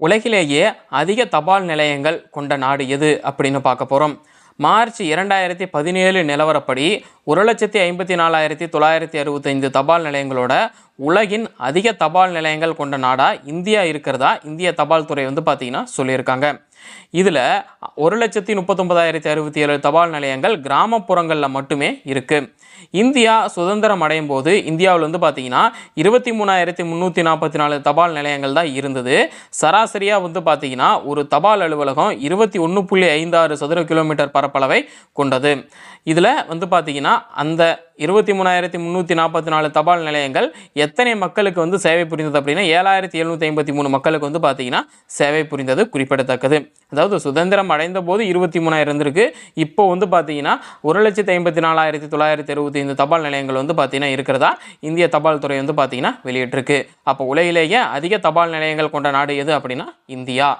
உலகிலேயே அதிக தபால் நிலையங்கள் கொண்ட நாடு எது அப்படின்னு பார்க்க போகிறோம் மார்ச் இரண்டாயிரத்தி பதினேழு நிலவரப்படி ஒரு லட்சத்தி ஐம்பத்தி நாலாயிரத்தி தொள்ளாயிரத்தி அறுபத்தைந்து தபால் நிலையங்களோட உலகின் அதிக தபால் நிலையங்கள் கொண்ட நாடாக இந்தியா இருக்கிறதா? இந்திய தபால் துறை வந்து பார்த்திங்கன்னா சொல்லியிருக்காங்க. இதில் ஒரு லட்சத்தி முப்பத்தொன்பதாயிரத்தி அறுபத்தி ஏழு தபால் நிலையங்கள் கிராமப்புறங்களில் மட்டுமே இருக்குது இந்தியா சுதந்திரம் அடையும் போது இந்தியாவில் வந்து பார்த்தீங்கன்னா இருபத்தி மூணாயிரத்தி முந்நூற்றி நாற்பத்தி நாலு தபால் நிலையங்கள் தான் இருந்தது. சராசரியாக வந்து பார்த்தீங்கன்னா ஒரு தபால் அலுவலகம் இருபத்தி ஒன்று புள்ளி ஐந்தாறு சதுர கிலோமீட்டர் பரப்பளவை கொண்டது. இதில் வந்து பார்த்தீங்கன்னா அந்த இருபத்தி மூணாயிரத்தி முந்நூற்றி நாற்பத்தி நாலு தபால் நிலையங்கள் எத்தனை மக்களுக்கு வந்து சேவை புரிந்தது அப்படின்னா ஏழாயிரத்தி எழுநூற்றி ஐம்பத்தி மூணு மக்களுக்கு வந்து பார்த்தீங்கன்னா சேவை புரிந்தது குறிப்பிடத்தக்கது. அதாவது சுதந்திரம் அடைந்த போது இருபத்தி மூணாயிரம் இருந்திருக்கு. இப்போ வந்து பார்த்தீங்கன்னா ஒரு லட்சத்தி ஐம்பத்தி நாலாயிரத்தி தொள்ளாயிரத்தி அறுபத்தி ஐந்து தபால் நிலையங்கள் வந்து பார்த்தீங்கன்னா இருக்கிறதா இந்திய தபால் துறை வந்து பார்த்தீங்கன்னா வெளியிட்டிருக்கு. அப்போ உலகிலேயே அதிக தபால் நிலையங்கள் கொண்ட நாடு எது அப்படின்னா இந்தியா.